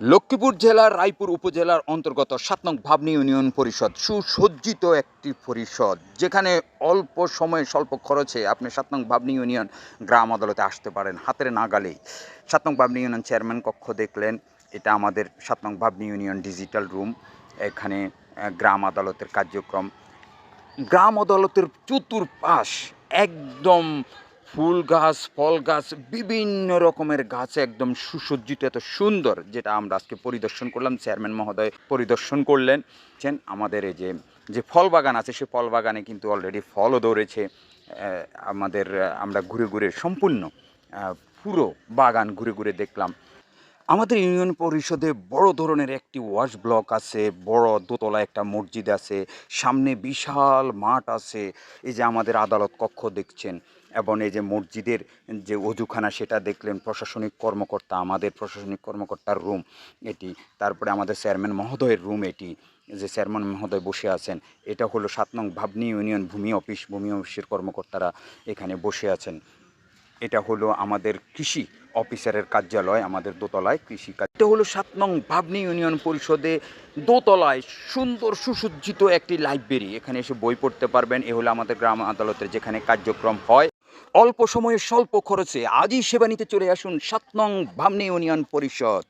লক্ষ্মীপুর জেলার, রায়পুর উপজেলার অন্তর্গত সাত নং ভাবনী ইউনিয়ন পরিষদ সুসজ্জিত একটি পরিষদ, যেখানে অল্প সময়ে স্বল্প খরচে আপনি সাত নং ভাবনী ইউনিয়ন গ্রাম আদালতে আসতে পারেন হাতের নাগালেই। সাত নং ভাবনী ইউনিয়ন চেয়ারম্যান কক্ষ দেখলেন, এটা আমাদের সাত নং ভাবনী ইউনিয়ন ডিজিটাল রুম, এখানে গ্রাম আদালতের কার্যক্রম। গ্রাম আদালতের চতুর্পাশ একদম ফুল গাছ, ফল গাছ, বিভিন্ন রকমের গাছ একদম সুসজ্জিত, এত সুন্দর, যেটা আমরা আজকে পরিদর্শন করলাম, চেয়ারম্যান মহোদয় পরিদর্শন করলেন। আমাদের এই যে যে ফল বাগান আছে, সে ফল বাগানে কিন্তু অলরেডি ফলও ধরেছে। আমাদের, আমরা ঘুরে ঘুরে সম্পূর্ণ পুরো বাগান ঘুরে ঘুরে দেখলাম। আমাদের ইউনিয়ন পরিষদে বড় ধরনের একটি ওয়াশ ব্লক আছে, বড় দোতলা একটা মসজিদ আছে, সামনে বিশাল মাঠ আছে, এই যে আমাদের আদালত কক্ষ দেখছেন এবং এই যে মসজিদের যে অজুখানা সেটা দেখলেন প্রশাসনিক কর্মকর্তা, আমাদের প্রশাসনিক কর্মকর্তার রুম এটি, তারপরে আমাদের চেয়ারম্যান মহোদয়ের রুম এটি, যে চেয়ারম্যান মহোদয় বসে আছেন, এটা হলো সাত নং ভাবনি ইউনিয়ন ভূমি অফিস, ভূমি অফিসের কর্মকর্তারা এখানে বসে আছেন। এটা হলো আমাদের কৃষি অফিসারের কার্যালয় আমাদের দোতলায় কৃষি কাজ। এটা হলো সাত নং ভাবনি ইউনিয়ন পরিষদে দোতলায় সুন্দর সুসজ্জিত একটি লাইব্রেরি। এখানে এসে বই পড়তে পারবেন। এ হলো আমাদের গ্রাম আদালতের যেখানে কার্যক্রম হয়। অল্প সময়ে স্বল্প খরচে আজই সেবা নিতে চলে আসুন সাত নং ভাবনি ইউনিয়ন পরিষদ।